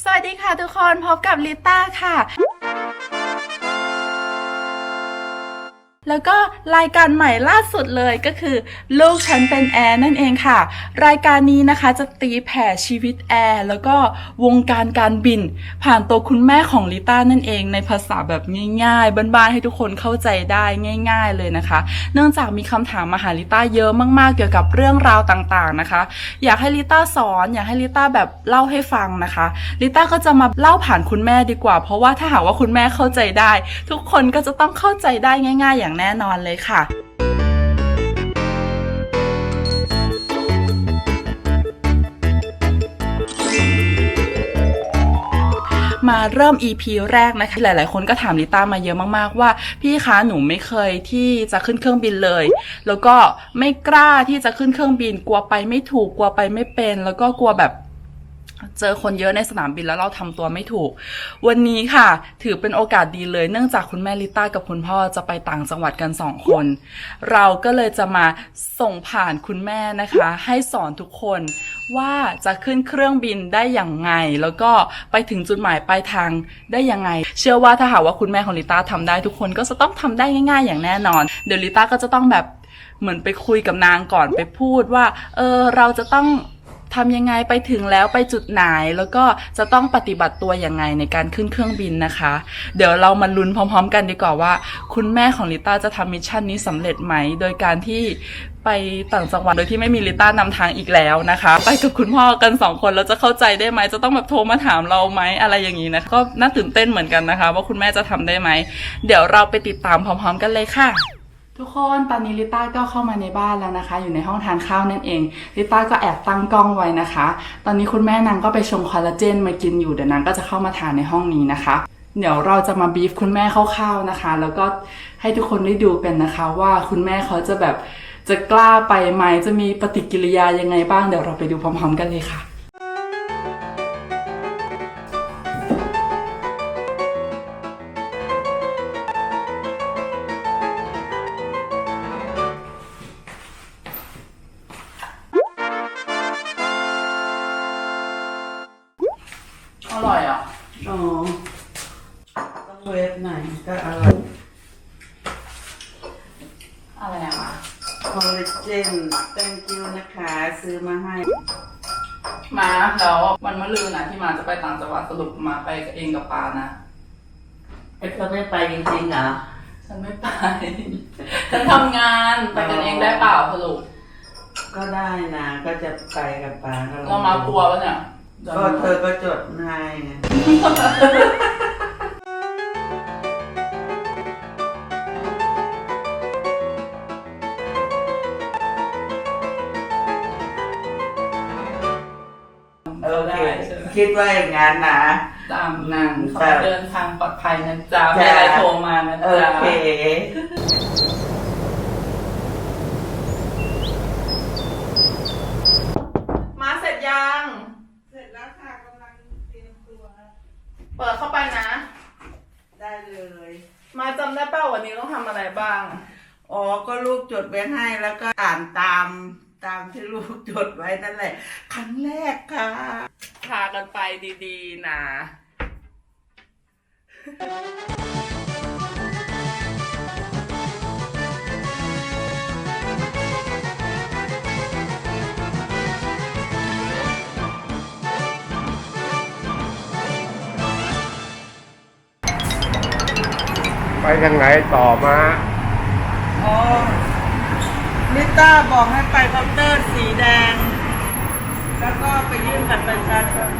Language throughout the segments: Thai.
สวัสดีค่ะทุกคนพบกับลิต้าค่ะ แล้วก็รายการใหม่ล่าสุดเลยก็คือ ลูกฉันเป็นแอร์นั่นเองค่ะ รายการนี้นะคะจะตีแผ่ชีวิตแอร์แล้วก็วงการการบิน ผ่านตัวคุณแม่ของลิต้านั่นเอง ในภาษาแบบง่ายๆบ้านๆให้ทุกคนเข้าใจได้ง่าย ๆเลยนะคะ เนื่องจากมีคำถามมาหาลิต้าเยอะมากๆ เกี่ยวกับเรื่องราวต่างๆนะคะ อยากให้ลิต้าสอน อยากให้ลิต้าแบบเล่าให้ฟังนะคะลิต้าก็จะมาเล่าผ่านคุณแม่ดีกว่า เพราะว่าถ้าหากว่าคุณแม่เข้าใจได้ ทุกคนก็จะต้องเข้าใจได้ง่าย ๆ อย่างแน่นอนเลยค่ะ มาเริ่ม EP แรกนะคะ หลาย ๆ คนก็ถามลิต้ามาเยอะมาก ๆ ว่า พี่คะหนูไม่เคยที่จะขึ้นเครื่องบินเลย แล้วก็ไม่กล้าที่จะขึ้นเครื่องบิน กลัวไปไม่ถูก กลัวไปไม่เป็น แล้วก็กลัวแบบ เจอคนเยอะในสนามบินแล้วเราทำตัวไม่ถูก วันนี้ค่ะ ถือเป็นโอกาสดีเลย เนื่องจากคุณแม่ลิต้ากับคุณพ่อจะไปต่างจังหวัดกันสองคน เราก็เลยจะมาส่งผ่านคุณแม่นะคะ ให้สอนทุกคนว่าจะขึ้นเครื่องบินได้อย่างไง แล้วก็ไปถึงจุดหมายปลายทางได้ยังไง เชื่อว่าถ้าหากว่าคุณแม่ของลิต้าทำได้ทุกคนก็จะต้องทำได้ง่าย ๆ อย่างแน่นอน เดี๋ยวลิต้าก็จะต้องแบบเหมือนไปคุยกับนางก่อนไปพูดว่า เออเราจะต้อง ทำยังไงไปถึงแล้วไปจุดไหน แล้วก็จะต้องปฏิบัติตัวยังไงในการขึ้นเครื่องบินนะคะ เดี๋ยวเรามาลุ้นพร้อม ๆ กันดีกว่าว่า คุณแม่ของลิต้าจะทำมิชชั่นนี้สำเร็จไหม โดยการที่ไปต่างจังหวัดโดยที่ไม่มีลิต้านำทางอีกแล้วนะคะ ไปกับคุณพ่อกันสองคนแล้วจะเข้าใจได้ไหมจะต้องแบบโทรมาถามเราไหมอะไรอย่างนี้นะก็น่าตื่นเต้นเหมือนกันนะคะ ว่าคุณแม่จะทำได้ไหมเดี๋ยวเราไปติดตามพร้อม ๆ กันเลยค่ะ ทุกคนตอนนี้ลิต้าก็เข้ามาในบ้านแล้วนะคะ อยู่ในห้องทานข้าวนั่นเองลิต้าก็แอบตั้งกล้องไว้นะคะ ตอนนี้คุณแม่นางก็ไปชงคอลลาเจนมากินอยู่เดี๋ยวนางก็จะเข้ามาทานในห้องนี้นะคะ เดี๋ยวเราจะมาบีฟคุณแม่คร่าวๆนะคะ แล้วก็ให้ทุกคนได้ดูกันนะคะ ว่าคุณแม่เขาจะแบบจะกล้าไปไหมจะมีปฏิกิริยายังไงบ้างเดี๋ยวเราไปดูพร้อม ๆ กันเลยค่ะ อะไรอะคอลลาเจน thank you นะคะ ซื้อมาให้ มาแล้ววันมะรืนนะที่มาจะไปต่างจังหวัดสรุปมาไปเองกับปานะไอ้เธอไม่ไปจริงๆเหรอ ฉันไม่ไป ฉันทำงานไปกันเองได้เปล่าสรุปก็ได้นะ ก็จะไปกับปาก็ลองเรามากลัวปะเนี่ยก็เธอก็จดให้ไง คิดว่าอย่างนั้นนะ ตามนางขอครับเดินทางปลอดภัยนะจ๊ะจ้ะมีอะไรโทรมานะโอจ๊ะเคมาเสร็จยัง เสร็จแล้วค่ะกำลังเตรียมตัว เปิดเข้าไปนะ ได้เลย มาจำได้เป้าวันนี้ต้องทำอะไรบ้าง อ๋อ ก็ลูกจดไว้ให้แล้วก็อ่านตามตามที่ลูกจดไว้นั่นแหละ ครั้งแรกค่ะ พากันไปดีๆนะไปทางไหนต่อมาอ๋อลิต้าบอกให้ไปเคาน์เตอร์สีแดง แล้วก็ไปยื่นบัตรประชาชน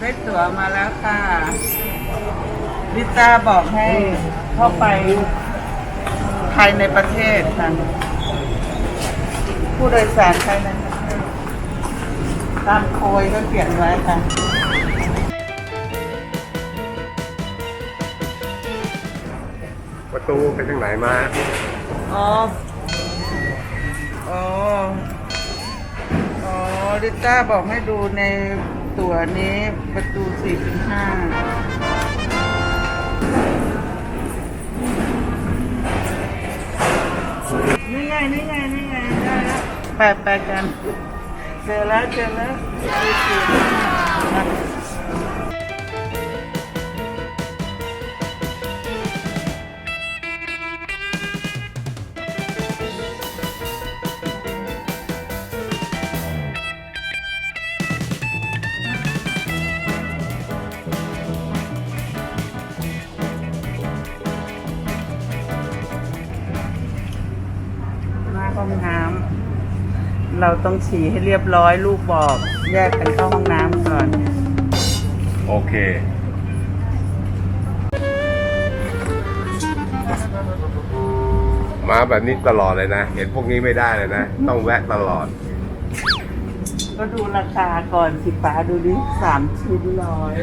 ได้ตั๋วมาแล้วค่ะลิต้าบอกให้เข้าไปภายในประเทศค่ะผู้โดยสารภายในประเทศตามโคยก็เขียนไว้ค่ะอประตูไปทางไหนมา อ๋อ อ๋อ อ๋อดิต้าบอกให้ดูใน ตั๋วนี้ประตู 45นี่ไงนี่ไงนี่ไงได้แล้วไปไปกันเจอแล้วเจอแล้ว เราต้องฉี่ให้เรียบร้อยลูกบอก แยกกันเข้าห้องน้ำก่อน โอเค มาแบบนี้ตลอดเลยนะ เห็นพวกนี้ไม่ได้เลยนะ ต้องแวะตลอด ก็ดูราคาก่อนสิป้าดูดิสามชิ้นร้อย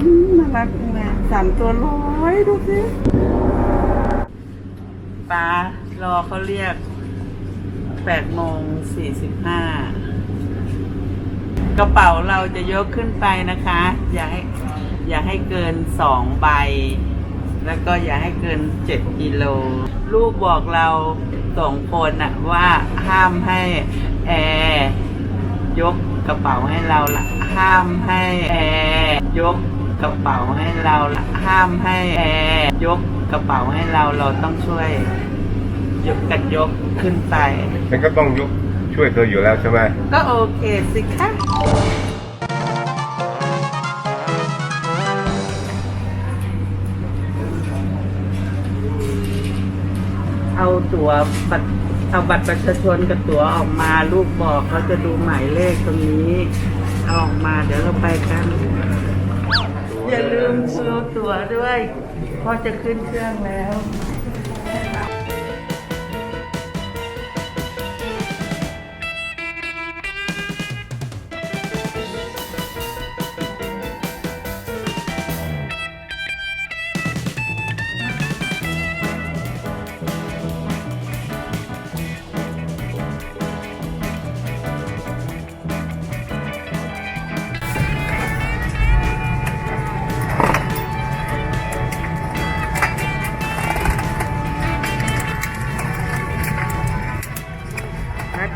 อืมน่ารักจังเลยสามตัวร้อยดูสิ ป้ารอเขาเรียกแปดโมงสี่สิบห้ากระเป๋าเราจะยกขึ้นไปนะคะ อย่าให้อย่าให้เกินสองใบ แล้วก็อย่าให้เกินเจ็ดกิโล ลูกบอกเราสองคนอะว่าห้ามให้แอร์ยกกระเป๋าให้เราละห้ามให้แอร์ยก กระเป๋าให้เราละห้ามให้แอร์ยกกระเป๋าให้เราเราต้องช่วยยกกันยกขึ้นไปฉันก็ต้องยกช่วยเธออยู่แล้วใช่ไหมก็โอเคสิคะเอาตั๋วบัตรเอาบัตรประชาชนกับตั๋วออกมาลูกบอกเขาจะดูหมายเลขตรงนี้ เอาออกมาเดี๋ยวเราไปกัน อย่าลืมซื้อตั๋วด้วยพอจะขึ้นเครื่องแล้ว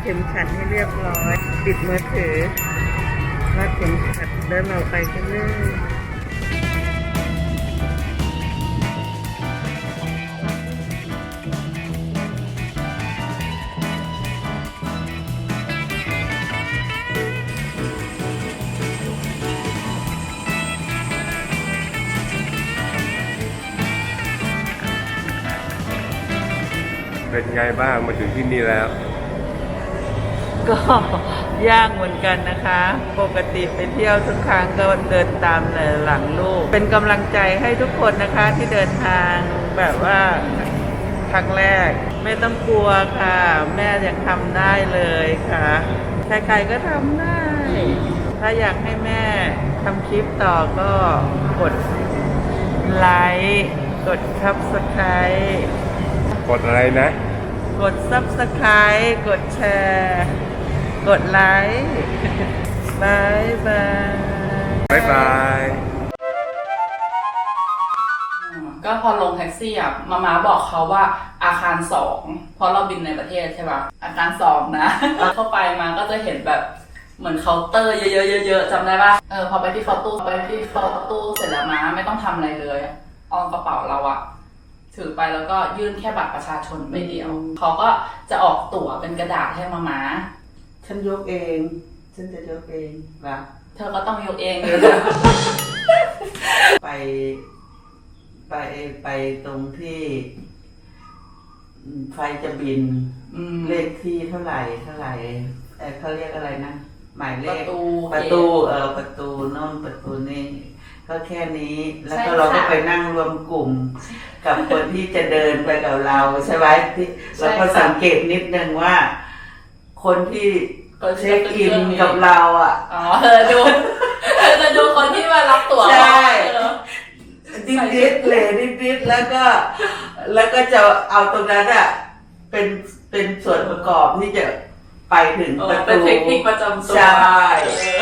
เข็มขัดให้เรียบร้อย ปิดมือถือรัดเข็มขัดแล้วเราไปกันเลยเป็นไงบ้างมาถึงที่นี่แล้ว ก็ยากเหมือนกันนะคะ ปกติไปเที่ยวทุกครั้งก็เดินตามหลังลูก เป็นกำลังใจให้ทุกคนนะคะที่เดินทางแบบว่าครั้งแรก ไม่ต้องกลัวค่ะ แม่ยังทำได้เลยค่ะ ใครๆก็ทำได้ ถ้าอยากให้แม่ทำคลิปต่อก็กดไลค์กดซับสไคร b ์กดอะไรนะ กด subscribe กดแชร์ กดไลค์บายบายบ๊ายบาย ก็พอลงแท็กซี่อะมามาบอกเขาว่าอาคารสองเพราะเราบินในประเทศใช่ปะอาคารสองนะ เข้าไปมาก็จะเห็นแบบเหมือนเคาน์เตอร์เยอะๆเยอะๆจำได้ปะเออพอไปที่เคาน์ตู้ไปที่เคาน์ตู้เสร็จแล้วมาไม่ต้องทำอะไรเลยเอากระเป๋าเราอะถือไปแล้วก็ยื่นแค่บัตรประชาชนใบเดียวเขาก็จะออกตั๋วเป็นกระดาษให้มามา ฉันยกเอง ฉันจะยกเองว่ะเธอก็ต้องยกเองเลยไป ไปไปตรงที่อืมไฟจะบินอืมเลขที่เท่าไหร่เท่าไหร่เออเขาเรียกอะไรนะ หมายเลประขตูประตูเออประตูโน่นประตูนี่ก็แค่นี้แล้วก็ใช่เราก็ค่ะไปนั่งรวมกลุ่ม กับคนที่จะเดินไปกับเราใช่ไหมที่ใช่เราก็ค่ะสังเกตนิดนึงว่า คนที่ก็เช็คอินกับเราอะ อ๋อเธอดูเธอจะดูคนที่มาตั๋วใช่เออดิดดิดๆเหลดิดดิดๆแล้วก็ แล้วก็จะเอาตรงนั้นอะเป็นเป็นส่วนประกอบที่จะไปถึงเออประเป็นตู เทคนิคประจำตัวใช่ เออ